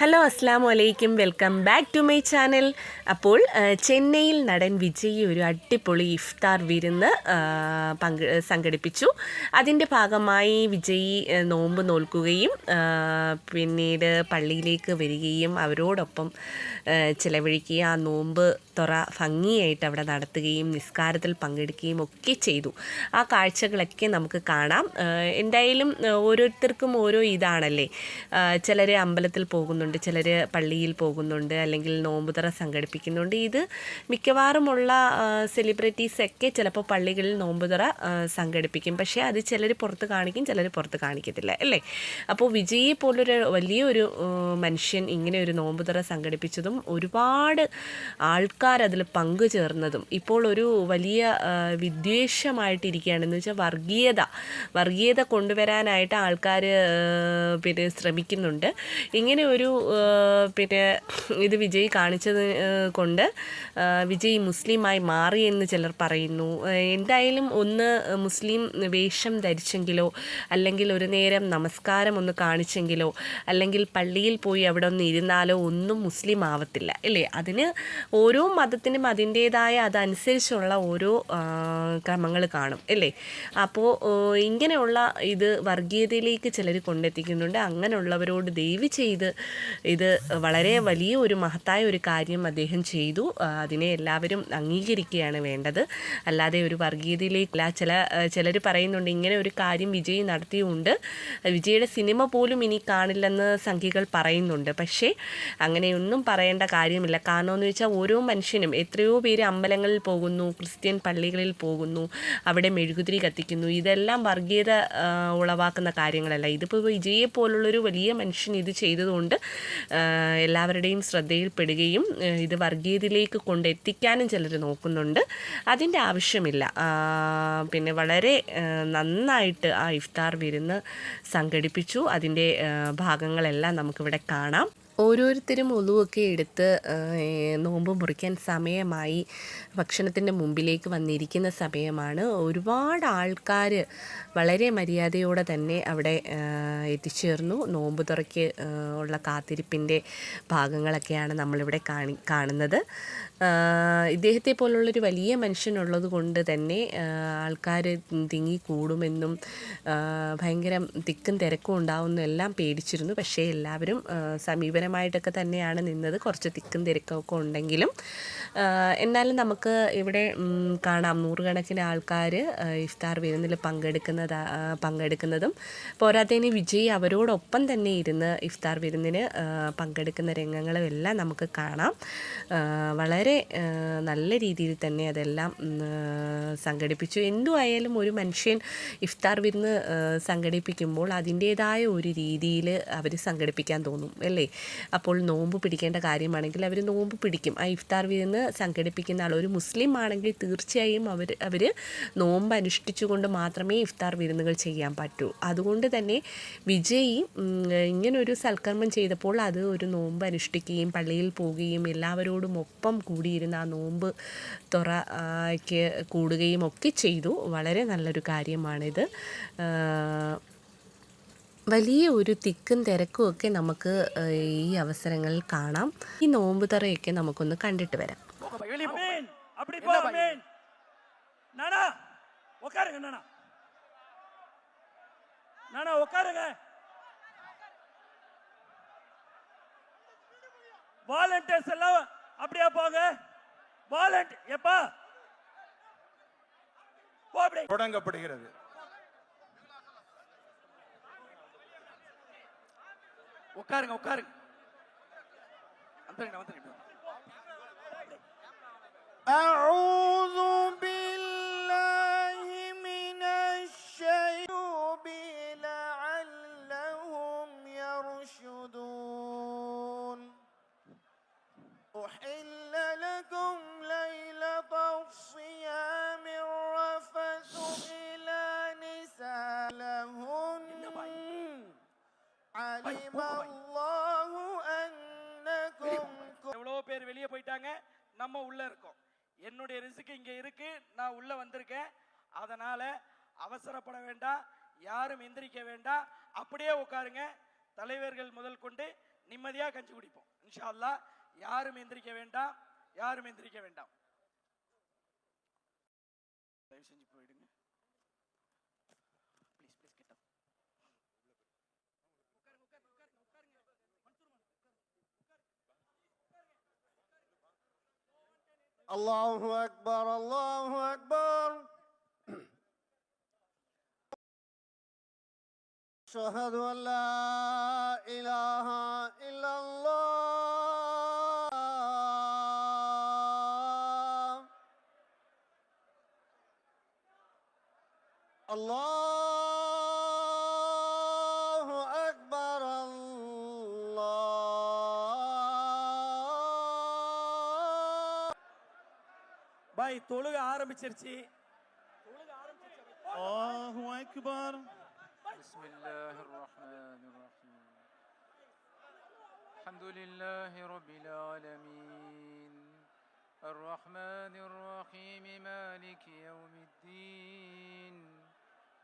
Hello അസ്സാം വലൈക്കും welcome back to my channel. അപ്പോൾ ചെന്നൈയിൽ നടൻ വിജയ് ഒരു അടിപൊളി ഇഫ്താർ വിരുന്ന് പങ്ക് സംഘടിപ്പിച്ചു. അതിന്റെ ഭാഗമായി വിജയ് നോമ്പ് നോൽക്കുകയും പിന്നീട് പള്ളിയിലേക്ക് വരികയും അവരോടൊപ്പം ചിലവഴിക്കുക ആ നോമ്പ് തുറ ഭംഗിയായിട്ട് അവിടെ നടത്തുകയും നിസ്കാരത്തിൽ പങ്കെടുക്കുകയും ഒക്കെ ചെയ്തു. ആ കാഴ്ചകളൊക്കെ നമുക്ക് കാണാം. എന്തായാലും ഓരോരുത്തർക്കും ഓരോ ഇതാണല്ലേ? ചിലരെ അമ്പലത്തിൽ പോകുന്നുണ്ട് ചിലർ പള്ളിയിൽ പോകുന്നുണ്ട്. അല്ലെങ്കിൽ നോമ്പുതറ സംഘടിപ്പിക്കുന്നുണ്ട്. ഇത് മിക്കവാറുമുള്ള സെലിബ്രിറ്റീസ് ഒക്കെ ചിലപ്പോൾ പള്ളികളിൽ നോമ്പുതറ സംഘടിപ്പിക്കും. പക്ഷേ അത് ചിലർ പുറത്ത് കാണിക്കും ചിലർ പുറത്ത് കാണിക്കത്തില്ല. അല്ലേ? അപ്പോൾ വിജയെ പോലൊരു വലിയൊരു മനുഷ്യൻ ഇങ്ങനെ ഒരു നോമ്പുതറ സംഘടിപ്പിച്ചതും ഒരുപാട് ആൾക്കാർ അതിൽ പങ്കുചേർന്നതും ഇപ്പോൾ ഒരു വലിയ വിദ്വേഷമായിട്ടിരിക്കുകയാണെന്ന് വിദ്വേഷമായിട്ടിരിക്കുകയാണ് വെച്ചാൽ വർഗീയത വർഗീയത കൊണ്ടുവരാനായിട്ട് ആൾക്കാർ പിന്നെ ശ്രമിക്കുന്നുണ്ട്. ഇങ്ങനെ ഒരു പിന്നെ ഇത് വിജയ് കാണിച്ചത് കൊണ്ട് വിജയ് മുസ്ലിമായി മാറി എന്ന് ചിലർ പറയുന്നു. എന്തായാലും ഒന്ന് മുസ്ലിം വേഷം ധരിച്ചെങ്കിലോ അല്ലെങ്കിൽ ഒരു നേരം നമസ്കാരം ഒന്ന് കാണിച്ചെങ്കിലോ അല്ലെങ്കിൽ പള്ളിയിൽ പോയി അവിടെ ഒന്ന് ഇരുന്നാലോ ഒന്നും മുസ്ലിം ആവത്തില്ല അല്ലേ? അതിന് ഓരോ മതത്തിനും അതിന്റേതായ അതനുസരിച്ചുള്ള ഓരോ ക്രമങ്ങൾ കാണും അല്ലേ? അപ്പോൾ ഇങ്ങനെയുള്ള ഇത് വർഗീയതയിലേക്ക് ചിലർ കൊണ്ടെത്തിക്കുന്നുണ്ട്. അങ്ങനെയുള്ളവരോട് ദയവ് ചെയ്ത് ഇത് വളരെ വലിയ ഒരു മഹത്തായ ഒരു കാര്യം അദ്ദേഹം ചെയ്തു. അതിനെ എല്ലാവരും അംഗീകരിക്കുകയാണ് വേണ്ടത്. അല്ലാതെ ഒരു വർഗീയതയിലേക്കല്ല ചില ചിലർ പറയുന്നുണ്ട് ഇങ്ങനെ ഒരു കാര്യം വിജയ് നടത്തിയുണ്ട്. വിജയുടെ സിനിമ പോലും ഇനി കാണില്ലെന്ന് സംഖ്യകൾ പറയുന്നുണ്ട്. പക്ഷേ അങ്ങനെയൊന്നും പറയേണ്ട കാര്യമില്ല. കാരണമെന്ന് വെച്ചാൽ ഓരോ മനുഷ്യനും എത്രയോ പേര് അമ്പലങ്ങളിൽ പോകുന്നു ക്രിസ്ത്യൻ പള്ളികളിൽ പോകുന്നു അവിടെ മെഴുകുതിരി കത്തിക്കുന്നു. ഇതെല്ലാം വർഗീയത ഉളവാക്കുന്ന കാര്യങ്ങളല്ല. ഇതിപ്പോൾ വിജയെ പോലുള്ളൊരു വലിയ മനുഷ്യൻ ഇത് ചെയ്തതുകൊണ്ട് എല്ലാവരുടെയും ശ്രദ്ധയിൽപ്പെടുകയും ഇത് വർഗീയതയിലേക്ക് കൊണ്ടെത്തിക്കാനും ചിലർ നോക്കുന്നുണ്ട്. അതിന്റെ ആവശ്യമില്ല. പിന്നെ വളരെ നന്നായിട്ട് ആ ഇഫ്താർ വിരുന്ന് സംഘടിപ്പിച്ചു. അതിന്റെ ഭാഗങ്ങളെല്ലാം നമുക്കിവിടെ കാണാം. ഓരോരുത്തരും ഒലുവൊക്കെ എടുത്ത് നോമ്പ് മുറിക്കാൻ സമയമായി ഭക്ഷണത്തിന്റെ മുമ്പിലേക്ക് വന്നിരിക്കുന്ന സമയമാണ്. ഒരുപാട് ആൾക്കാർ വളരെ മര്യാദയോടെ തന്നെ അവിടെ എത്തിച്ചേർന്നു. നോമ്പ് തുറയ്ക്ക് ഉള്ള കാത്തിരിപ്പിന്റെ ഭാഗങ്ങളൊക്കെയാണ് നമ്മളിവിടെ കാണി കാണുന്നത്. ഇദ്ദേഹത്തെ പോലുള്ളൊരു വലിയ മനുഷ്യനുള്ളത് കൊണ്ട് തന്നെ ആൾക്കാർ തിങ്ങിക്കൂടുമെന്നും ഭയങ്കര തിക്കും തിരക്കും ഉണ്ടാവുമെന്നും എല്ലാം പേടിച്ചിരുന്നു. പക്ഷേ എല്ലാവരും സമീപനമായിട്ടൊക്കെ തന്നെയാണ് നിന്നത്. കുറച്ച് തിക്കും തിരക്കൊക്കെ ഉണ്ടെങ്കിലും എന്നാലും നമുക്ക് ഇവിടെ കാണാം. നൂറുകണക്കിന് ആൾക്കാർ ഇഫ്താർ വിരുന്നിൽ പങ്കെടുക്കുന്നത് പങ്കെടുക്കുന്നതും പോരാത്തതിന് വിജയ് അവരോടൊപ്പം തന്നെ ഇരുന്ന് ഇഫ്താർ വിരുന്നിന് പങ്കെടുക്കുന്ന രംഗങ്ങളും എല്ലാം നമുക്ക് കാണാം. ആ, വളരെ നല്ല രീതിയിൽ തന്നെ അതെല്ലാം സംഘടിപ്പിച്ചു. എന്തുമായാലും ഒരു മനുഷ്യൻ ഇഫ്താർ വിരുന്ന് സംഘടിപ്പിക്കുമ്പോൾ അതിന്റേതായ ഒരു രീതിയിൽ അവർ സംഘടിപ്പിക്കാൻ തോന്നും അല്ലേ? അപ്പോൾ നോമ്പ് പിടിക്കേണ്ട കാര്യമാണെങ്കിൽ അവർ നോമ്പ് പിടിക്കും. ആ ഇഫ്താർ വിരുന്ന് സംഘടിപ്പിക്കുന്ന ആൾ ഒരു മുസ്ലിം ആണെങ്കിൽ തീർച്ചയായും അവർ അവർ നോമ്പ് അനുഷ്ഠിച്ചുകൊണ്ട് മാത്രമേ ഇഫ്താർ വിരുന്നുകൾ ചെയ്യാൻ പറ്റൂ. അതുകൊണ്ട് തന്നെ വിജയ് ഇങ്ങനൊരു സൽക്കർമ്മം ചെയ്തപ്പോൾ അത് ഒരു നോമ്പ് അനുഷ്ഠിക്കുകയും പള്ളിയിൽ പോവുകയും എല്ലാവരോടും ഒപ്പം കൂടിയിരുന്ന ആ നോമ്പ് തുറ ആ, ക്ക് കൂടുകയും ഒക്കെ ചെയ്തു വളരെ നല്ലൊരു കാര്യമാണിത് ആ, വലിയ ഒരു തിക്കും തിരക്കും ഒക്കെ നമുക്ക് ആ, ഈ അവസരങ്ങളിൽ കാണാം ഈ നോമ്പ് തുറയൊക്കെ നമുക്കൊന്ന് കണ്ടിട്ട് വരാം வெளியே போ அமீன் அப்படி போ அமீன் நானா உட்காருங்க நானா நானா உட்காருங்க வாலண்டியர்ஸ் எல்லாம் அப்படியே போங்க? வாலண்ட் எப்பா? தொடங்கப்படுகிறது. உட்காருங்க உட்காருங்க. வந்துருங்க வந்துருங்க أحل لكم ليلة الصيام الرفث إلى نساء لهن علم الله أنكم எவ்வளோ பேர் வெளியே போயிட்டாங்க நம்ம உள்ள இருக்கோம் என்னுடைய ரிசுக்கு இங்க இருக்கு நான் உள்ள வந்திருக்கேன் அதனால அவசரப்பட வேண்டாம் யாரும் எந்திரிக்க வேண்டாம் அப்படியே உட்காருங்க தலைவர்கள் முதல் கொண்டு நிம்மதியாக கஞ்சி குடிப்போம் இன்ஷா அல்லாஹ் யாரும் எந்திரிக்க வேண்டாம் யாரும் எந்திரிக்க வேண்டாம் தயவு செஞ்சு போயிடுங்க ப்ளீஸ் ப்ளீஸ் கெட்ட الله أكبر الله أكبر أشهد أن لا إله الله أكبر الله பாய் தொழுக ஆரம்பிச்சிருச்சு الله أكبر بسم الله الرحمن الرحيم الحمد لله رب العالمين الرحمن الرحيم مالك يوم الدين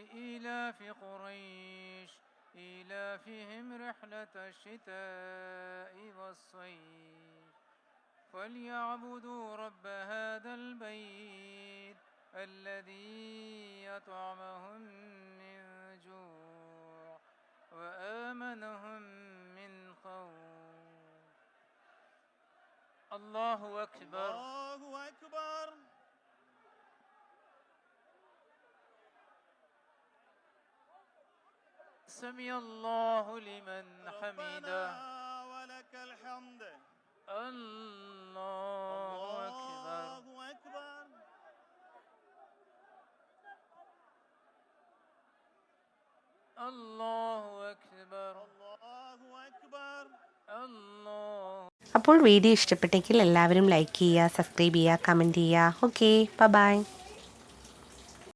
لإيلاف قريش إيلافهم رحلة الشتاء والصيف. فليعبدوا رب هذا البيت الذي يطعمهم من جوع وآمنهم من خوف. الله أكبر. الله أكبر. سمع الله لمن حمده ربنا ولك الحمد الله أكبر الله أكبر الله أكبر الله أكبر الله അപ്പോൾ വീഡിയോ ഇഷ്ടപ്പെട്ടെങ്കിൽ എല്ലാവരും ലൈക്ക് ചെയ്യുക സബ്സ്ക്രൈബ് ചെയ്യുക കമൻറ്റ് ചെയ്യുക ഓക്കെ ബൈ